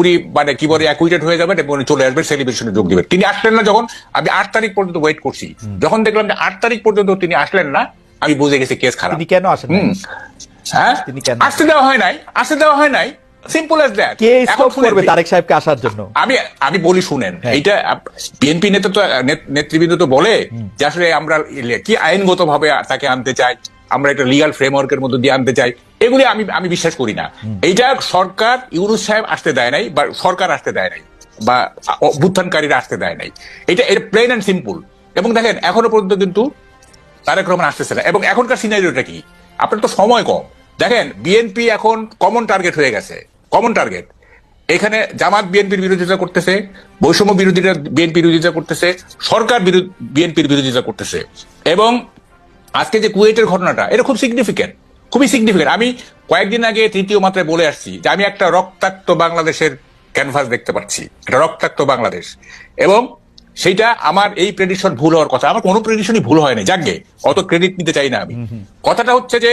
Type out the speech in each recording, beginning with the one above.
উনি মানে কি বলে অ্যাকুইটেড হয়ে যাবেন এবং চলে আসবেন সেলিব্রেশনে যোগ দিবেন। তিনি আসলেন না যখন আমি আট তারিখ পর্যন্ত ওয়েট করছি। যখন দেখলাম যে আট তারিখ পর্যন্ত তিনি আসলেন না আমি বুঝে গেছি কেস খারাপ। তিনি কেন আসেন। হ্যাঁ? আসতে দেওয়া হয় নাই আসতে দেওয়া হয় নাই। সিম্পল এস দ্যাট কে স্টপ করবে তারেক সাহেবকে আসার জন্য? আমি আমি বলি শুনেন হ্যাঁ। এইটা বিএনপি নেতা তো নেতৃবৃন্দ তো বলে যে আসলে আমরা কি আইনগত ভাবে তাকে আনতে চাই আমরা একটা লিগাল ফ্রেমওয়ার্কের মধ্যে দিয়ে আনতে চাই। এগুলি আমি আমি বিশ্বাস করি না। এইটা সরকার, ইউনুস সাহেব আসতে দেয় নাই, বা সরকার আসতে দেয় নাই, বা অভ্যুত্থানকারীরা আসতে দেয় নাই। এটা এটা প্লেন অ্যান্ড সিম্পল এবং দেখেন, এখনও পর্যন্ত কিন্তু তারেক রহমান আসতেছে না। এবং এখনকার সিনারিওটা কি? আপনার তো সময় কম। দেখেন বিএনপি এখন কমন টার্গেট হয়ে গেছে। কমন টার্গেট এখানে জামাত বিএনপির বিরোধিতা করতেছে, বৈষম্য বিরোধীরা বিএনপির বিরোধিতা করতেছে, সরকার বিএনপির বিরোধিতা করতেছে। এবং আজকে যে কুয়েটের ঘটনাটা, এটা খুব সিগনিফিকেন্ট খুবই সিগনিফিকেন্ট আমি কয়েকদিন আগে তৃতীয় মাত্রায় বলে আসছি যে আমি একটা রক্তাক্ত বাংলাদেশের ক্যানভাস দেখতে পাচ্ছি। একটা রক্তাক্ত বাংলাদেশ। এবং সেইটা আমার এই প্রেডিশন ভুল হওয়ার কথা। আমার কোনো প্রেডিশনই ভুল হয়নি। যাকে অত ক্রেডিট নিতে চাই না আমি। কথাটা হচ্ছে যে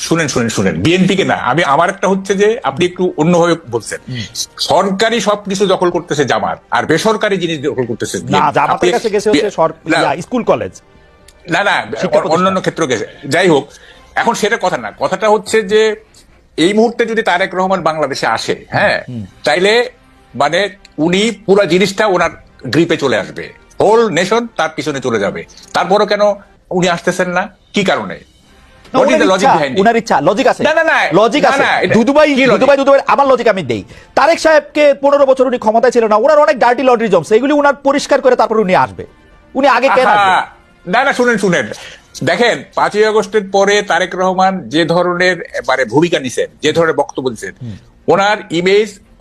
শুনেন শুনেন শুনেন। বিএনপি কে না আমি আমার একটা হচ্ছে যে আপনি একটু অন্যভাবে বলছেন। সরকারি সবকিছু দখল করতেছে জামাত আর বেসরকারি জিনিস দখল করতেছে স্কুল কলেজ। না না অন্যান্য ক্ষেত্র গেছে। যাই হোক এখন সেটা কথা না। কথাটা হচ্ছে যে এই মুহূর্তে যদি তারেক রহমান বাংলাদেশে আসে হ্যাঁ তাইলে মানে উনি পুরো জিনিসটা ওনার গ্রিপে চলে আসবে। হোল নেশন তার পিছনে চলে যাবে। তারপরও কেন উনি আসতেছেন না? কি কারণে? উনার ইচ্ছা লজিক আছে। না, না, না, লজিক আছে। আমার লজিক আমি দেই। তারেক সাহেবকে বছর উনি ক্ষমতায় ছিল না ওনার অনেক ডার্টি লন্ড্রি জমস এগুলি উনার পরিষ্কার করে তারপর উনি আসবে। উনি আগে কেন আসবে? না না শুনেন শুনেন। দেখেন পাঁচই আগস্টের পরে তারেক রহমান যে ধরনের মানে ভূমিকা নিছেন যে ধরনের বক্তব্য দিচ্ছেন ওনার ইমেজ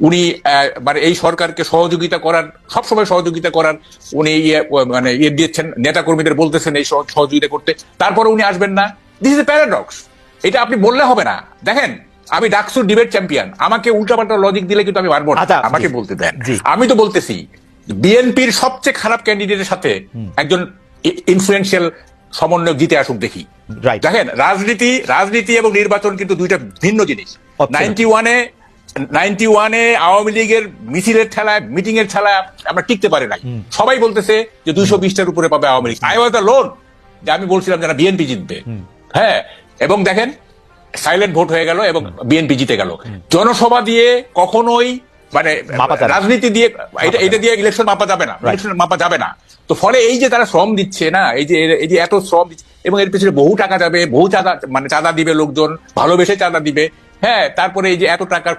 উনি মানে এই সরকারকে সহযোগিতা করার সবসময় সহযোগিতা করার উনি ইয়ে, মানে ইয়ে দিয়েছেন নেতা কর্মীদের বলতেছেন এই সহ- সহযোগিতা করতে। তারপরে উনি আসবেন না। দিস ইজ এ প্যারাডক্স এটা আপনি বললে হবে না। দেখেন আমি ডাকসুর ডিবেট চ্যাম্পিয়ন আমাকে উল্টাপাল্টা লজিক দিলে কিন্তু আমি পারব না। আচ্ছা, আমাকে বলতে দেন। আমি তো বলতেছি বিএনপির সবচেয়ে খারাপ ক্যান্ডিডেটের সাথে একজন ইনফ্লুয়েন্সিয়াল সমন্বয় জিতে আসুক দেখি. দেখেন রাজনীতি রাজনীতি এবং নির্বাচন কিন্তু দুইটা ভিন্ন জিনিস. নাইনটি ওয়ানে নাইনটি ওয়ানে আওয়ামী লীগের মিছিলের ঠেলায় মিটিং এর ঠেলায় আমরা টিকতে পারি নাই। সবাই বলতেছে যে দুইশো বিশটার উপরে পাবে Awami League. I was the lone যে আমি বলছিলাম যারা বিএনপি জিতবে। হ্যাঁ এবং দেখেন সাইলেন্ট ভোট হয়ে গেল এবং বিএনপি জিতে গেল। জনসভা দিয়ে কখনোই মানে। রাজনীতি দিয়ে এটা এটা দিয়ে ইলেকশন মাপা যাবে না। ইলেকশন মাপা যাবে না। তো ফলে এই যে তারা শ্রম দিচ্ছে না এই যে এই যে এত শ্রম দিচ্ছে এবং এর পিছনে বহু টাকা যাবে বহু চাঁদা মানে চাঁদা দিবে লোকজন ভালোবেসে চাঁদা দিবে। হ্যাঁ তারপরে এই যে এত টাকার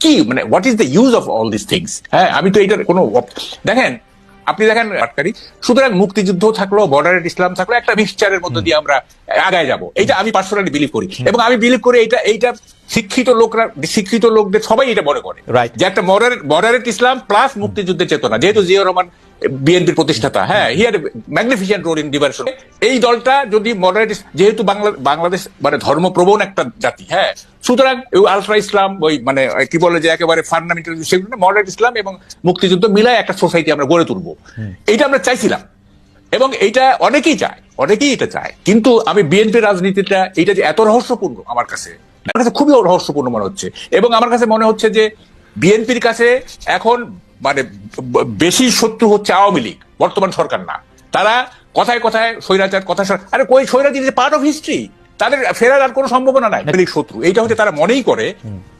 কি মানে what is the use of all this things হ্যাঁ আমি তো এটার কোনো দেখেন আপনি দেখেন আটকারি সুতরাং মুক্তিযুদ্ধ থাকল বর্ডারের ইসলাম থাকল একটা মিক্সচারের মধ্যে দিয়ে আমরা আগায় যাব। এটা আমি পার্সোনালি বিলিভ করি। এবং আমি বিলিভ করি এটা এইটা শিক্ষিত লোকরা শিক্ষিত লোকদের সবাই এটা মনে করে. যে একটা মডারেট ইসলাম প্লাস মুক্তিযুদ্ধের চেতনা। যেহেতু জিয়া রহমান বিএনপির প্রতিষ্ঠাতা। হ্যাঁ he here magnificent role in diversion এই দলটা যদি মডারেট যেহেতু বাংলা বাংলাদেশ মানে ধর্মপ্রবণ একটা জাতি হ্যাঁ সুতরাং আলট্রা ইসলাম ওই মানে কি বলে যে একেবারে ফান্ডামেন্টাল সেগুলো মডারেট ইসলাম এবং মুক্তিযুদ্ধ মিলায় একটা সোসাইটি আমরা গড়ে তুলবো। এইটা আমরা চাইছিলাম। এবং এইটা অনেকেই চায় অনেকেই এটা চায়। কিন্তু আমি বিএনপি রাজনীতিটা এটা যে এত রহস্যপূর্ণ আমার কাছে আমার কাছে খুবই রহস্যপূর্ণ মনে হচ্ছে। এবং আমার কাছে মনে হচ্ছে যে বিএনপির কাছে এখন মানে বেশি শত্রু হচ্ছে আওয়ামী লীগ, বর্তমান সরকার না। তারা কথায় কথায় স্বৈরাচার, কথা আরে কই স্বৈরাচার? পার্ট অফ হিস্ট্রি তাদের ফেরার আর কোনো সম্ভাবনা নাই। আওয়ামী লীগ শত্রু। এইটা হচ্ছে তারা মনেই করে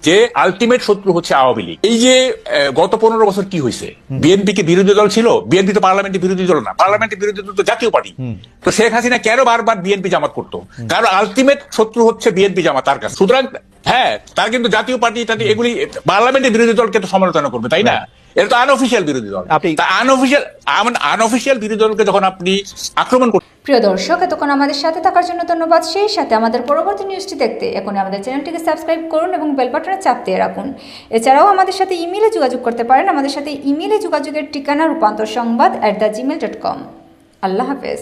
যে আলটিমেট শত্রু হচ্ছে আওয়ামী লীগ। এই যে গত পনেরো বছর কি হয়েছে? বিএনপি কি বিরোধী দল ছিল বিএনপি তো পার্লামেন্টের বিরোধী দল না। পার্লামেন্টের বিরোধী দল তো জাতীয় পার্টি। তো শেখ হাসিনা কেন বারবার বিএনপি জামাত করতো? কারণ আলটিমেট শত্রু হচ্ছে বিএনপি জামাত তার কাছে। সুতরাং হ্যাঁ তার কিন্তু জাতীয় পার্টি টাটি এগুলি পার্লামেন্টের বিরোধী দলকে তো সমালোচনা করবে তাই না? এটা তো আনঅফিসিয়াল বিরোধী দল। আনঅফিসিয়াল আনঅফিসিয়াল বিরোধী দলকে যখন আপনি আক্রমণ করতে প্রিয় দর্শক, এতক্ষণ আমাদের সাথে থাকার জন্য ধন্যবাদ। সেই সাথে আমাদের পরবর্তী নিউজটি দেখতে এখন আমাদের চ্যানেলটিকে সাবস্ক্রাইব করুন এবং বেল বাটনে চাপ দিয়ে রাখুন। এছাড়াও আমাদের সাথে ইমেলে যোগাযোগ করতে পারেন আমাদের সাথে ইমেলে যোগাযোগের ঠিকানা রূপান্তর সংবাদ at the Gmail dot com Allah হাফেজ।